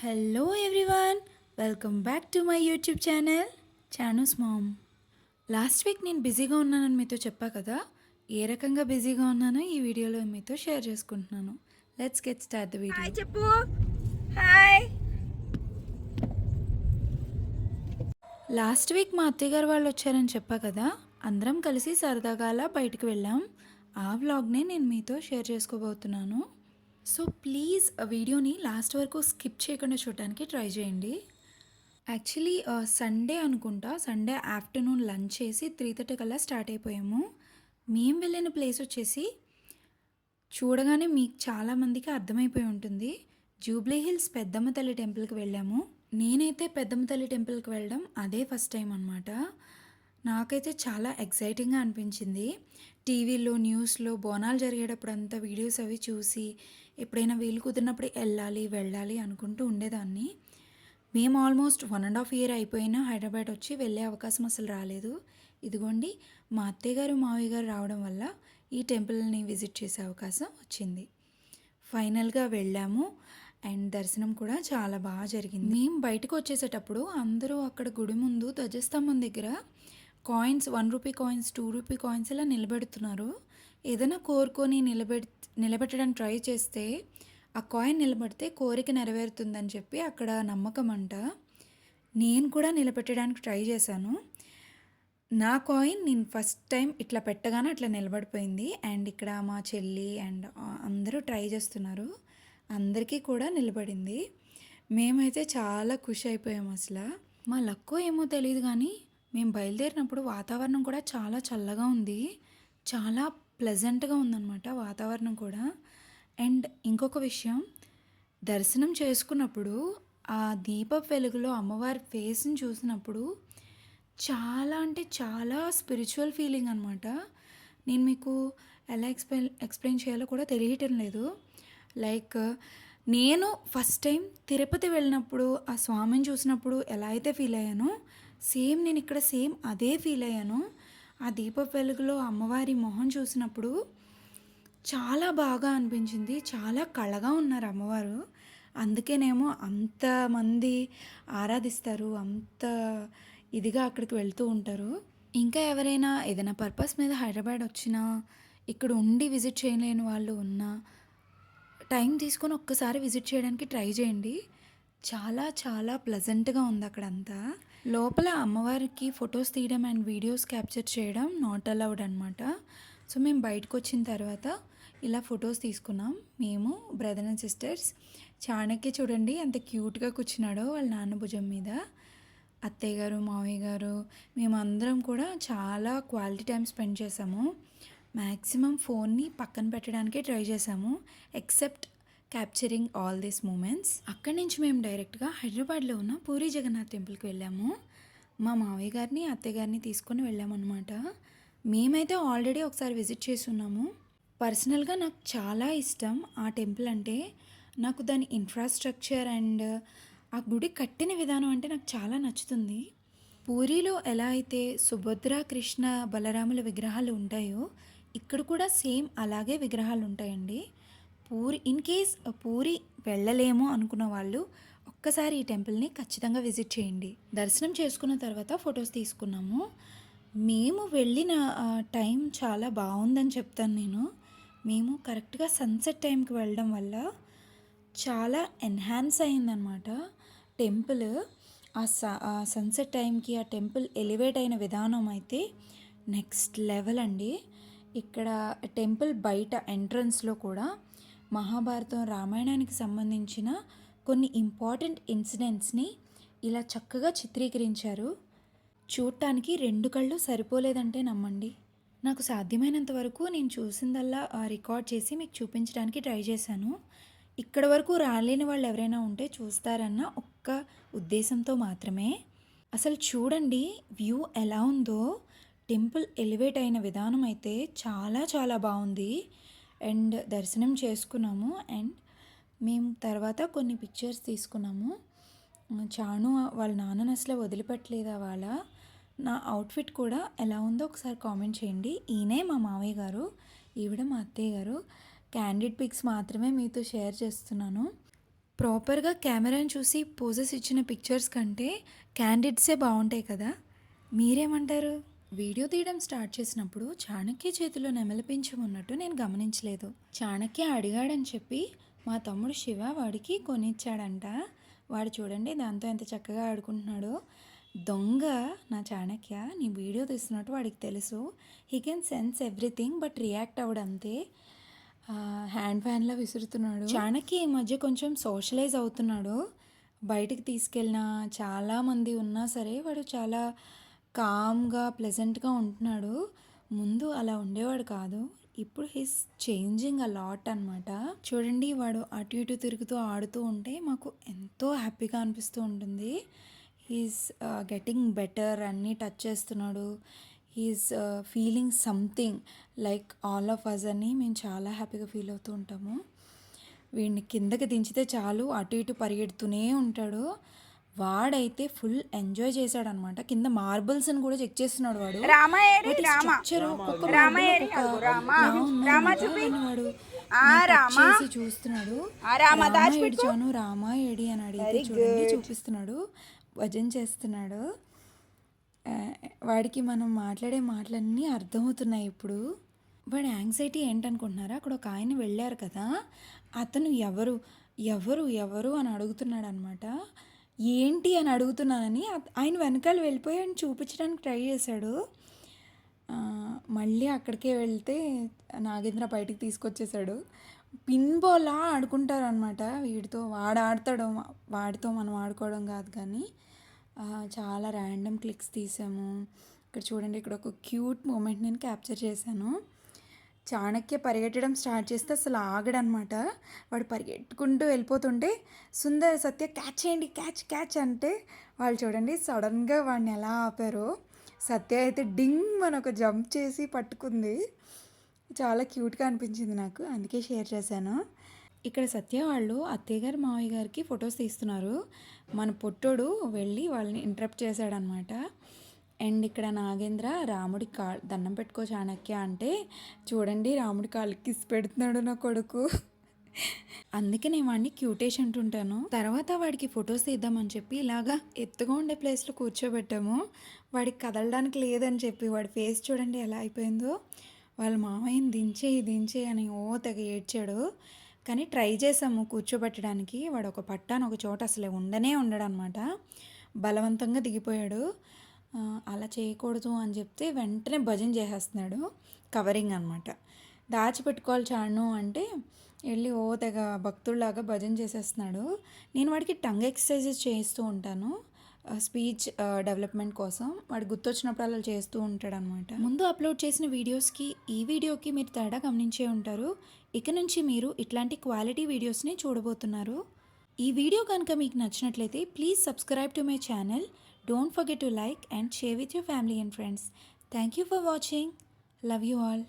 Hello everyone welcome back to my YouTube channel Chanu's mom last week నేను బిజీగా ఉన్నానని మీతో చెప్పా కదా ఏ రకంగా బిజీగా ఉన్నానో ఈ వీడియోలో మీతో షేర్ చేసుకుంటున్నాను. Let's get start the video చెప్పు హాయ్ లాస్ట్ వీక్ మా అత్తయ్య గారు వాళ్ళు వచ్చారని చెప్పా కదా అందరం కలిసి సరదాగా అలా బయటకు వెళ్ళాం. ఆ వ్లాగ్నే నేను మీతో షేర్ చేసుకోబోతున్నాను. సో ప్లీజ్ వీడియోని లాస్ట్ వరకు స్కిప్ చేయకుండా చూడడానికి ట్రై చేయండి. యాక్చువల్లీ సండే అనుకుంటా సండే ఆఫ్టర్నూన్ లంచ్ చేసి త్రీ థర్టీ కల్లా స్టార్ట్ అయిపోయాము. మేము వెళ్ళిన ప్లేస్ వచ్చేసి చూడగానే మీకు చాలామందికి అర్థమైపోయి ఉంటుంది. జూబ్లీ హిల్స్ పెద్దమ్మ తల్లి టెంపుల్కి వెళ్ళాము. నేనైతే పెద్దమ్మ తల్లి టెంపుల్కి వెళ్ళడం అదే ఫస్ట్ టైం అనమాట నాకైతే చాలా ఎక్సైటింగ్గా అనిపించింది. టీవీలో న్యూస్లో బోనాలు జరిగేటప్పుడు అంతా వీడియోస్ అవి చూసి ఎప్పుడైనా వీలు కుదిరినప్పుడు వెళ్ళాలి వెళ్ళాలి అనుకుంటూ ఉండేదాన్ని. మేము almost one and half year అయిపోయినా హైదరాబాద్ వచ్చి వెళ్ళే అవకాశం అసలు రాలేదు. ఇదిగోండి మా అత్తయ్య గారు మావయ్య గారు రావడం వల్ల ఈ టెంపుల్ని విజిట్ చేసే అవకాశం వచ్చింది. ఫైనల్గా వెళ్ళాము అండ్ దర్శనం కూడా చాలా బాగా జరిగింది. మేము బయటకు వచ్చేసేటప్పుడు అందరూ అక్కడ గుడి ముందు ధ్వజస్తంభం దగ్గర coins one rupee coins two rupee coins ఇలా నిలబెడుతున్నారు. ఏదైనా కోరుకొని నిలబెట్ నిలబెట్టడానికి ట్రై చేస్తే ఆ కాయిన్ నిలబడితే కోరిక నెరవేరుతుందని చెప్పి అక్కడ నమ్మకం అంట. నేను కూడా నిలబెట్టడానికి ట్రై చేశాను. నా కాయిన్ నేను ఫస్ట్ టైం ఇట్లా పెట్టగానే అట్లా నిలబడిపోయింది. అండ్ ఇక్కడ మా చెల్లి అండ్ అందరూ ట్రై చేస్తున్నారు. అందరికీ కూడా నిలబడింది. మేమైతే చాలా ఖుషి అయిపోయాం అసలు. మా లక్కో ఏమో తెలియదు కానీ మేము బయలుదేరినప్పుడు వాతావరణం కూడా చాలా చల్లగా ఉంది. చాలా ప్లెజెంట్గా ఉందన్నమాట వాతావరణం కూడా. అండ్ ఇంకొక విషయం దర్శనం చేసుకున్నప్పుడు ఆ దీప వెలుగులో అమ్మవారి ఫేస్ని చూసినప్పుడు చాలా అంటే చాలా స్పిరిచువల్ ఫీలింగ్ అనమాట నేను మీకు ఎలా ఎక్స్ప్లెయిన్ ఎక్స్ప్లెయిన్ చేయాలో కూడా తెలియటం లేదు. లైక్ నేను ఫస్ట్ టైం తిరుపతి వెళ్ళినప్పుడు ఆ స్వామిని చూసినప్పుడు ఎలా అయితే ఫీల్ అయ్యానో సేమ్ నేను ఇక్కడ సేమ్ అదే ఫీల్ అయ్యాను. ఆ దీప వెలుగులో అమ్మవారి మొహం చూసినప్పుడు చాలా బాగా అనిపించింది. చాలా కళగా ఉన్నారు అమ్మవారు. అందుకేనేమో అంతమంది ఆరాధిస్తారు. అంత ఇదిగా అక్కడికి వెళ్తూ ఉంటారు. ఇంకా ఎవరైనా ఏదైనా పర్పస్ మీద హైదరాబాద్ వచ్చినా ఇక్కడ ఉండి విజిట్ చేయలేని వాళ్ళు ఉన్నా టైం తీసుకొని ఒక్కసారి విజిట్ చేయడానికి ట్రై చేయండి. చాలా చాలా ప్లజెంట్గా ఉంది అక్కడంతా. లోపల అమ్మవారికి ఫొటోస్ తీయడం అండ్ వీడియోస్ క్యాప్చర్ చేయడం నాట్ అలౌడ్ అనమాట సో మేము బయటకు వచ్చిన తర్వాత ఇలా ఫొటోస్ తీసుకున్నాం. మేము బ్రదర్ అండ్ సిస్టర్స్ చాణక్య చూడండి ఎంత క్యూట్గా కూర్చున్నాడో వాళ్ళ నాన్న భుజం మీద. అత్తయ్య గారు మావయ్య గారు మేమందరం కూడా చాలా క్వాలిటీ టైం స్పెండ్ చేసాము మ్యాక్సిమం ఫోన్ని పక్కన పెట్టడానికే ట్రై చేసాము except capturing all these moments అక్కడి నుంచి మేము డైరెక్ట్గా హైదరాబాద్లో ఉన్న పూరి జగన్నాథ్ టెంపుల్కి వెళ్ళాము. మా మావయ్య గారిని అత్తయ్య గారిని తీసుకొని వెళ్ళామన్నమాట. మేమైతే ఆల్రెడీ ఒకసారి విజిట్ చేసి ఉన్నాము పర్సనల్గా నాకు చాలా ఇష్టం ఆ టెంపుల్ అంటే. నాకు దాని ఇన్ఫ్రాస్ట్రక్చర్ అండ్ ఆ గుడి కట్టిన విధానం అంటే నాకు చాలా నచ్చుతుంది. పూరిలో ఎలా అయితే సుభద్ర కృష్ణ బలరాముల విగ్రహాలు ఉంటాయో ఇక్కడ కూడా సేమ్ అలాగే విగ్రహాలు ఉంటాయండి. Puri in case uh, Puri వెళ్ళలేము అనుకున్న వాళ్ళు ఒక్కసారి ఈ టెంపుల్ని ఖచ్చితంగా విజిట్ చేయండి. దర్శనం చేసుకున్న తర్వాత ఫొటోస్ తీసుకున్నాము. మేము వెళ్ళిన టైం చాలా బాగుందని చెప్తాను నేను. మేము కరెక్ట్గా సన్సెట్ టైంకి వెళ్ళడం వల్ల చాలా ఎన్హాన్స్ అయిందనమాట టెంపుల్ ఆ స ఆ సన్సెట్ టైంకి ఆ టెంపుల్ ఎలివేట్ అయిన విధానం అయితే నెక్స్ట్ లెవెల్ అండి. ఇక్కడ టెంపుల్ బయట ఎంట్రన్స్లో కూడా మహాభారతం రామాయణానికి సంబంధించిన కొన్ని ఇంపార్టెంట్ ఇన్సిడెంట్స్ని ఇలా చక్కగా చిత్రీకరించారు. చూడటానికి రెండు కళ్ళు సరిపోలేదంటే నమ్మండి. నాకు సాధ్యమైనంత వరకు నేను చూసిందల్లా రికార్డ్ చేసి మీకు చూపించడానికి ట్రై చేశాను. ఇక్కడ వరకు రాలేని వాళ్ళు ఎవరైనా ఉంటే చూస్తారన్న ఒక్క ఉద్దేశంతో మాత్రమే. అసలు చూడండి వ్యూ ఎలా ఉందో. టెంపుల్ ఎలివేట్ అయిన విధానం అయితే చాలా చాలా బాగుంది. అండ్ దర్శనం చేసుకున్నాము అండ్ మేము తర్వాత కొన్ని పిక్చర్స్ తీసుకున్నాము. చాను వాళ్ళ నాన్నని అసలు వదిలిపెట్టలేదా వాళ్ళ నా అవుట్ఫిట్ కూడా ఎలా ఉందో ఒకసారి కామెంట్ చేయండి. ఈయనే మా మావయ్య గారు ఈవిడ మా అత్తయ్య గారు. క్యాండిడ్ పిక్స్ మాత్రమే మీతో షేర్ చేస్తున్నాను. ప్రాపర్గా కెమెరాని చూసి పోజెస్ ఇచ్చిన పిక్చర్స్ కంటే క్యాండిడ్సే బాగుంటాయి కదా. మీరేమంటారు? వీడియో తీయడం స్టార్ట్ చేసినప్పుడు చాణక్య చేతిలో నెమలిపించం ఉన్నట్టు నేను గమనించలేదు. చాణక్య అడిగాడని చెప్పి మా తమ్ముడు శివ వాడికి కొనిచ్చాడంట. వాడు చూడండి దాంతో ఎంత చక్కగా ఆడుకుంటున్నాడో. దొంగ నా చాణక్య నీ వీడియో తీస్తున్నట్టు వాడికి తెలుసు. He can sense everything but react అవ్వడంతే hand ఫ్యాన్లా విసురుతున్నాడు. చాణక్య ఈ మధ్య కొంచెం సోషలైజ్ అవుతున్నాడు. బయటికి తీసుకెళ్ళిన చాలామంది ఉన్నా సరే వాడు చాలా కామ్గా ప్లెజెంట్గా ఉంటున్నాడు. ముందు అలా ఉండేవాడు కాదు. ఇప్పుడు హిస్ చేంజింగ్ అ లాట్ అనమాట చూడండి వాడు అటు ఇటు తిరుగుతూ ఆడుతూ ఉంటే మాకు ఎంతో హ్యాపీగా అనిపిస్తూ ఉంటుంది. హీస్ గెటింగ్ బెటర్ అన్నీ టచ్ చేస్తున్నాడు. He's feeling something like all of us అని మేము చాలా హ్యాపీగా ఫీల్ అవుతూ ఉంటాము. వీడిని కిందకి దించితే చాలు అటు ఇటు పరిగెడుతూనే ఉంటాడు. వాడైతే ఫుల్ ఎంజాయ్ చేశాడు అనమాట కింద మార్బుల్స్ని కూడా చెక్ చేస్తున్నాడు వాడు. చేసి చూస్తున్నాడు. ఆ రామ రామ దాచిపెట్టు. ఏడిచాను రామ ఏడి అని అడిగితే చూడండి చూపిస్తున్నాడు. భజన చేస్తున్నాడు. వాడికి మనం మాట్లాడే మాటలన్నీ అర్థమవుతున్నాయి ఇప్పుడు. వాడి యాంగ్జైటీ ఏంటనుకుంటున్నారా? అక్కడ ఒక ఆయన వెళ్ళారు కదా. అతను ఎవరు? ఎవరు? ఎవరు అని అడుగుతున్నాడు అనమాట ఏంటి అని అడుగుతున్నానని ఆయన వెనకాల వెళ్ళిపోయి ఆయన చూపించడానికి ట్రై చేశాడు. మళ్ళీ అక్కడికే వెళ్తే నాగేంద్ర బయటికి తీసుకొచ్చేసాడు పిన్ బాల్ ఆడుకుంటారు అనమాట వీడితో. వాడు ఆడతాడు వాడితో మనం ఆడుకోవడం కాదు కానీ చాలా ర్యాండమ్ క్లిక్స్ తీసాము. ఇక్కడ చూడండి ఇక్కడ ఒక క్యూట్ మూమెంట్ నేను క్యాప్చర్ చేశాను. చాణక్య పరిగెట్టడం స్టార్ట్ చేస్తే అసలు ఆగడనమాట. వాడు పరిగెట్టుకుంటూ వెళ్ళిపోతుంటే సుందర్ సత్య క్యాచ్ చేయండి క్యాచ్ క్యాచ్ అంటే వాళ్ళు చూడండి సడన్గా వాడిని ఎలా ఆపారో సత్య అయితే డింగ్ అని ఒక జంప్ చేసి పట్టుకుంది. చాలా క్యూట్గా అనిపించింది నాకు అందుకే షేర్ చేశాను. ఇక్కడ సత్య వాళ్ళు అత్తయ్య గారు మావయ్య గారికి ఫొటోస్ తీస్తున్నారు. మన పొట్టోడు వెళ్ళి వాళ్ళని ఇంటరప్ట్ చేశాడనమాట. అండ్ ఇక్కడ నాగేంద్ర రాముడి కా దండం పెట్టుకో చాణక్య అంటే చూడండి రాముడి కాళ్ళకి కిస్ పెడుతున్నాడు నా కొడుకు. అందుకే నేను వాడిని క్యూటేష్ అంటుంటాను. తర్వాత వాడికి ఫొటోస్ తీద్దామని చెప్పి ఇలాగా ఎత్తుగా ఉండే ప్లేస్లో కూర్చోబెట్టాము. వాడికి కదలడానికి లేదని చెప్పి వాడి ఫేస్ చూడండి ఎలా అయిపోయిందో. వాళ్ళ మామయ్యని దించేయి దించే అని ఓ తెగ ఏడ్చాడు. కానీ ట్రై చేసాము కూర్చోబెట్టడానికి. వాడు ఒక పట్టాను ఒక చోట అసలే ఉండనే ఉండడనమాట. బలవంతంగా దిగిపోయాడు. అలా చేయకూడదు అని చెప్తే వెంటనే భజన చేసేస్తున్నాడు కవరింగ్ అనమాట దాచిపెట్టుకోవాలి చాను అంటే వెళ్ళి ఓ తెగ భక్తుల్లాగా భజన చేసేస్తున్నాడు. నేను వాడికి టంగ్ ఎక్సర్సైజెస్ చేస్తూ ఉంటాను స్పీచ్ డెవలప్మెంట్ కోసం. వాడు గుర్తొచ్చినప్పుడు అలా చేస్తూ ఉంటాడు అనమాట ముందు అప్లోడ్ చేసిన వీడియోస్కి ఈ వీడియోకి మీరు తేడా గమనించే ఉంటారు. ఇక నుంచి మీరు ఇట్లాంటి క్వాలిటీ వీడియోస్ని చూడబోతున్నారు. ఈ వీడియో కనుక మీకు నచ్చినట్లయితే please subscribe to my channel. Don't forget to like and share with your family and friends. Thank you for watching. Love you all.